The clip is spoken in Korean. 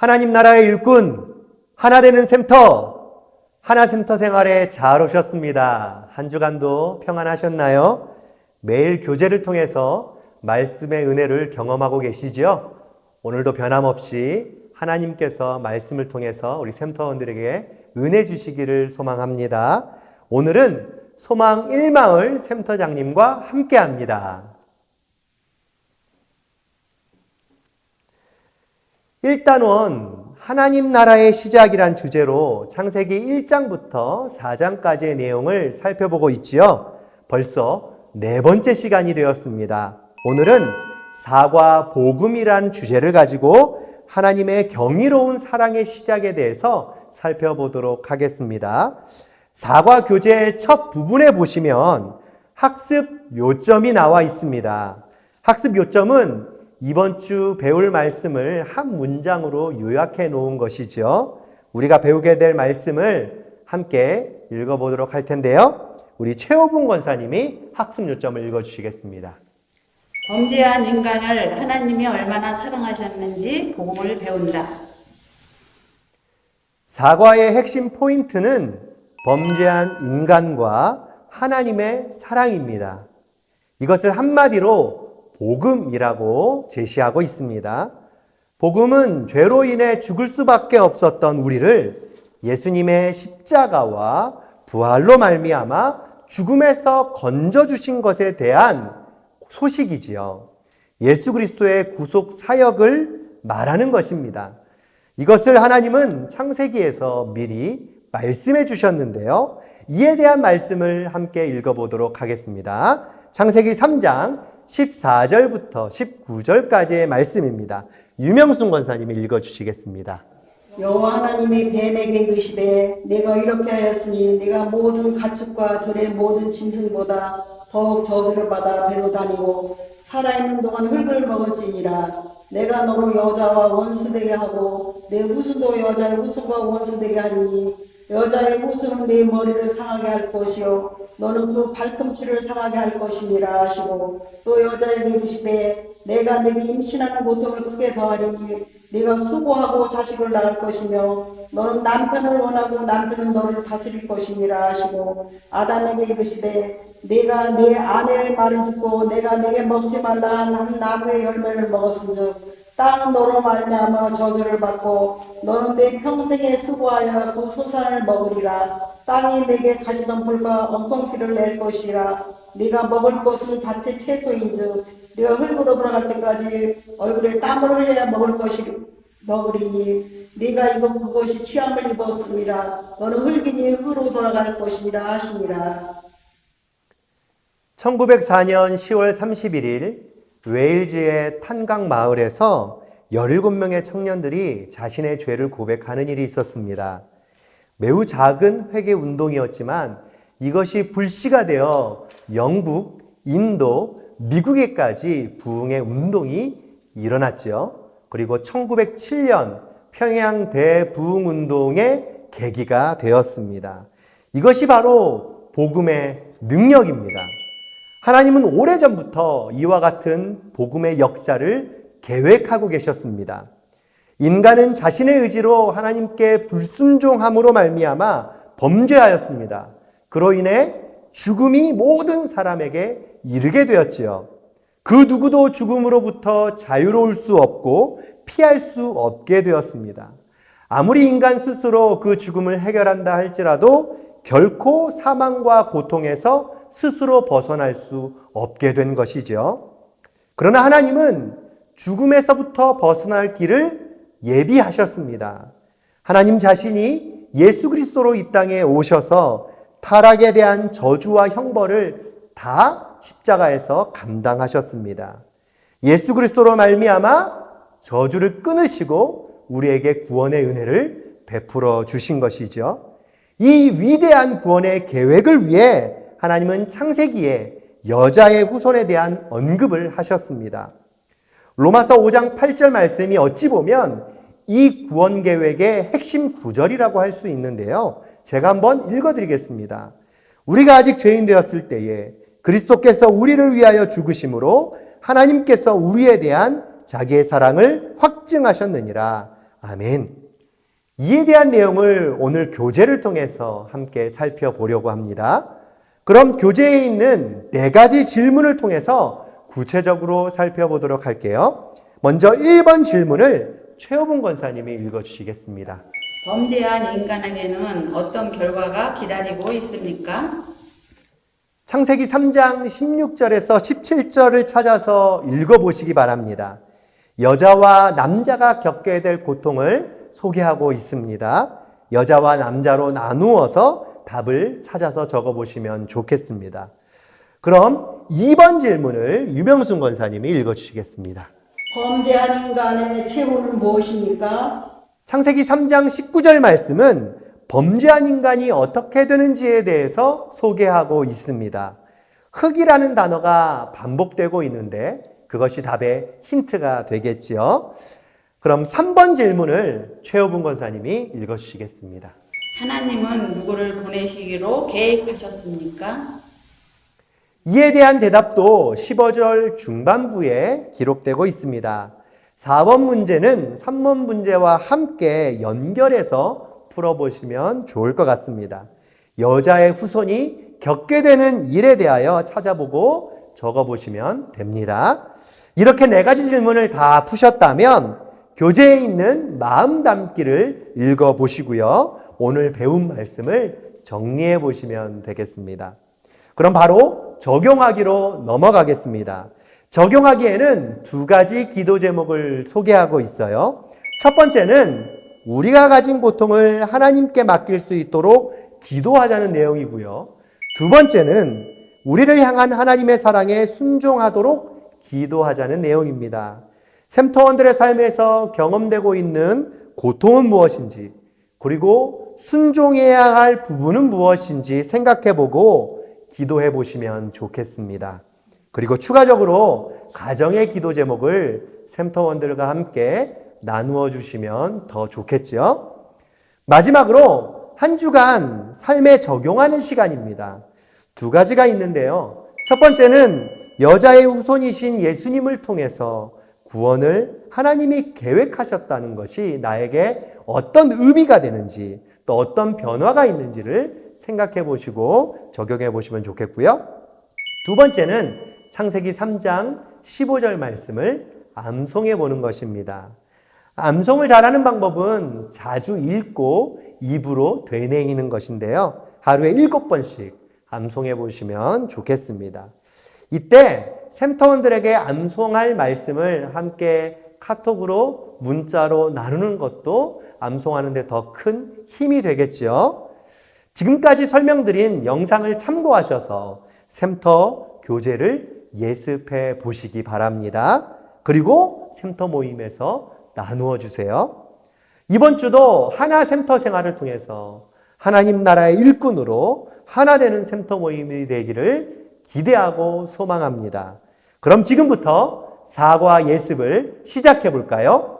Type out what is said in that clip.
하나님 나라의 일꾼, 하나 되는 샘터, 하나 샘터 생활에 잘 오셨습니다. 한 주간도 평안하셨나요? 매일 교제를 통해서 말씀의 은혜를 경험하고 계시죠? 오늘도 변함없이 하나님께서 말씀을 통해서 우리 샘터원들에게 은혜 주시기를 소망합니다. 오늘은 소망 1마을 샘터장님과 함께 합니다. 일단원 하나님 나라의 시작이란 주제로 창세기 1장부터 4장까지의 내용을 살펴보고 있지요. 벌써 네 번째 시간이 되었습니다. 오늘은 사과 복음이란 주제를 가지고 하나님의 경이로운 사랑의 시작에 대해서 살펴보도록 하겠습니다. 사과 교재의 첫 부분에 보시면 학습 요점이 나와 있습니다. 학습 요점은 이번 주 배울 말씀을 한 문장으로 요약해 놓은 것이죠. 우리가 배우게 될 말씀을 함께 읽어보도록 할 텐데요. 우리 최호봉 권사님이 학습 요점을 읽어주시겠습니다. 범죄한 인간을 하나님이 얼마나 사랑하셨는지 복음을 배운다. 사과의 핵심 포인트는 범죄한 인간과 하나님의 사랑입니다. 이것을 한마디로 복음이라고 제시하고 있습니다. 복음은 죄로 인해 죽을 수밖에 없었던 우리를 예수님의 십자가와 부활로 말미암아 죽음에서 건져 주신 것에 대한 소식이지요. 예수 그리스도의 구속 사역을 말하는 것입니다. 이것을 하나님은 창세기에서 미리 말씀해 주셨는데요. 이에 대한 말씀을 함께 읽어보도록 하겠습니다. 창세기 3장 14절부터 19절까지의 말씀입니다. 유명순 권사님이 읽어주시겠습니다. 여호와 하나님이 뱀에게 이르시되 내가 이렇게 하였으니 내가 모든 가축과 들의 모든 짐승보다 더욱 저주를 받아 배로 다니고 살아있는 동안 흙을 먹을지니라 내가 너를 여자와 원수되게 하고 내 후손도 여자의 후손과 원수되게 하리니 여자의 후손은 내 머리를 상하게 할 것이요. 너는 그 발꿈치를 상하게 할 것이니라 하시고 또 여자에게 이르시되 내가 내게 임신하는 고통을 크게 더하리니 네가 수고하고 자식을 낳을 것이며 너는 남편을 원하고 남편은 너를 다스릴 것이니라 하시고 아담에게 이르시되 내가 내 아내의 말을 듣고 내가 내게 먹지 말라 한 나무의 열매를 먹었은즉 땅은 너로 말미암아 저주를 받고 너는 내 평생에 수고하여 그 소산을 먹으리라. 땅이 내게 가시던 불과 엉겅퀴를 낼 것이라. 네가 먹을 것은 밭의 채소인즉 네가 흙으로 돌아갈 때까지 얼굴에 땀을 흘려야 먹을 것이 먹으리니 네가 이거 그것이 취함을 입었음이라. 너는 흙이니 흙으로 돌아갈 것이니라 하시니라. 1904년 10월 31일 웨일즈의 탄강 마을에서 17명의 청년들이 자신의 죄를 고백하는 일이 있었습니다. 매우 작은 회개 운동이었지만 이것이 불씨가 되어 영국, 인도, 미국에까지 부흥의 운동이 일어났죠. 그리고 1907년 평양 대부흥 운동의 계기가 되었습니다. 이것이 바로 복음의 능력입니다. 하나님은 오래전부터 이와 같은 복음의 역사를 계획하고 계셨습니다. 인간은 자신의 의지로 하나님께 불순종함으로 말미암아 범죄하였습니다. 그로 인해 죽음이 모든 사람에게 이르게 되었지요. 그 누구도 죽음으로부터 자유로울 수 없고 피할 수 없게 되었습니다. 아무리 인간 스스로 그 죽음을 해결한다 할지라도 결코 사망과 고통에서 스스로 벗어날 수 없게 된 것이죠. 그러나 하나님은 죽음에서부터 벗어날 길을 예비하셨습니다. 하나님 자신이 예수 그리스도로 이 땅에 오셔서 타락에 대한 저주와 형벌을 다 십자가에서 감당하셨습니다. 예수 그리스도로 말미암아 저주를 끊으시고 우리에게 구원의 은혜를 베풀어 주신 것이죠. 이 위대한 구원의 계획을 위해 하나님은 창세기에 여자의 후손에 대한 언급을 하셨습니다. 로마서 5장 8절 말씀이 어찌 보면 이 구원 계획의 핵심 구절이라고 할 수 있는데요. 제가 한번 읽어 드리겠습니다. 우리가 아직 죄인 되었을 때에 그리스도께서 우리를 위하여 죽으심으로 하나님께서 우리에 대한 자기의 사랑을 확증하셨느니라. 아멘. 이에 대한 내용을 오늘 교재를 통해서 함께 살펴보려고 합니다. 그럼 교재에 있는 네 가지 질문을 통해서 구체적으로 살펴보도록 할게요. 먼저 1번 질문을 최호봉 권사님이 읽어주시겠습니다. 범죄한 인간에게는 어떤 결과가 기다리고 있습니까? 창세기 3장 16절에서 17절을 찾아서 읽어보시기 바랍니다. 여자와 남자가 겪게 될 고통을 소개하고 있습니다. 여자와 남자로 나누어서 답을 찾아서 적어 보시면 좋겠습니다. 그럼 2번 질문을 유명순 권사님이 읽어 주시겠습니다. 범죄한 인간의 최후는 무엇입니까? 창세기 3장 19절 말씀은 범죄한 인간이 어떻게 되는지에 대해서 소개하고 있습니다. 흙이라는 단어가 반복되고 있는데 그것이 답의 힌트가 되겠지요. 그럼 3번 질문을 최호분 권사님이 읽어주시겠습니다. 하나님은 누구를 보내시기로 계획하셨습니까? 이에 대한 대답도 15절 중반부에 기록되고 있습니다. 4번 문제는 3번 문제와 함께 연결해서 풀어보시면 좋을 것 같습니다. 여자의 후손이 겪게 되는 일에 대하여 찾아보고 적어보시면 됩니다. 이렇게 네 가지 질문을 다 푸셨다면 교재에 있는 마음 담기를 읽어보시고요. 오늘 배운 말씀을 정리해 보시면 되겠습니다. 그럼 바로 적용하기로 넘어가겠습니다. 적용하기에는 두 가지 기도 제목을 소개하고 있어요. 첫 번째는 우리가 가진 고통을 하나님께 맡길 수 있도록 기도하자는 내용이고요. 두 번째는 우리를 향한 하나님의 사랑에 순종하도록 기도하자는 내용입니다. 샘터원들의 삶에서 경험되고 있는 고통은 무엇인지, 그리고 순종해야 할 부분은 무엇인지 생각해 보고 기도해 보시면 좋겠습니다. 그리고 추가적으로 가정의 기도 제목을 샘터원들과 함께 나누어 주시면 더 좋겠죠. 마지막으로 한 주간 삶에 적용하는 시간입니다. 두 가지가 있는데요. 첫 번째는 여자의 후손이신 예수님을 통해서 구원을 하나님이 계획하셨다는 것이 나에게 어떤 의미가 되는지 또 어떤 변화가 있는지를 생각해 보시고 적용해 보시면 좋겠고요. 두 번째는 창세기 3장 15절 말씀을 암송해 보는 것입니다. 암송을 잘하는 방법은 자주 읽고 입으로 되뇌이는 것인데요. 하루에 일곱 번씩 암송해 보시면 좋겠습니다. 이때 샘터원들에게 암송할 말씀을 함께 카톡으로 문자로 나누는 것도 암송하는 데 더 큰 힘이 되겠지요. 지금까지 설명드린 영상을 참고하셔서 샘터 교재를 예습해 보시기 바랍니다. 그리고 샘터 모임에서 나누어 주세요. 이번 주도 하나 샘터 생활을 통해서 하나님 나라의 일꾼으로 하나 되는 샘터 모임이 되기를 기대하고 소망합니다. 그럼 지금부터 사과 예습을 시작해 볼까요?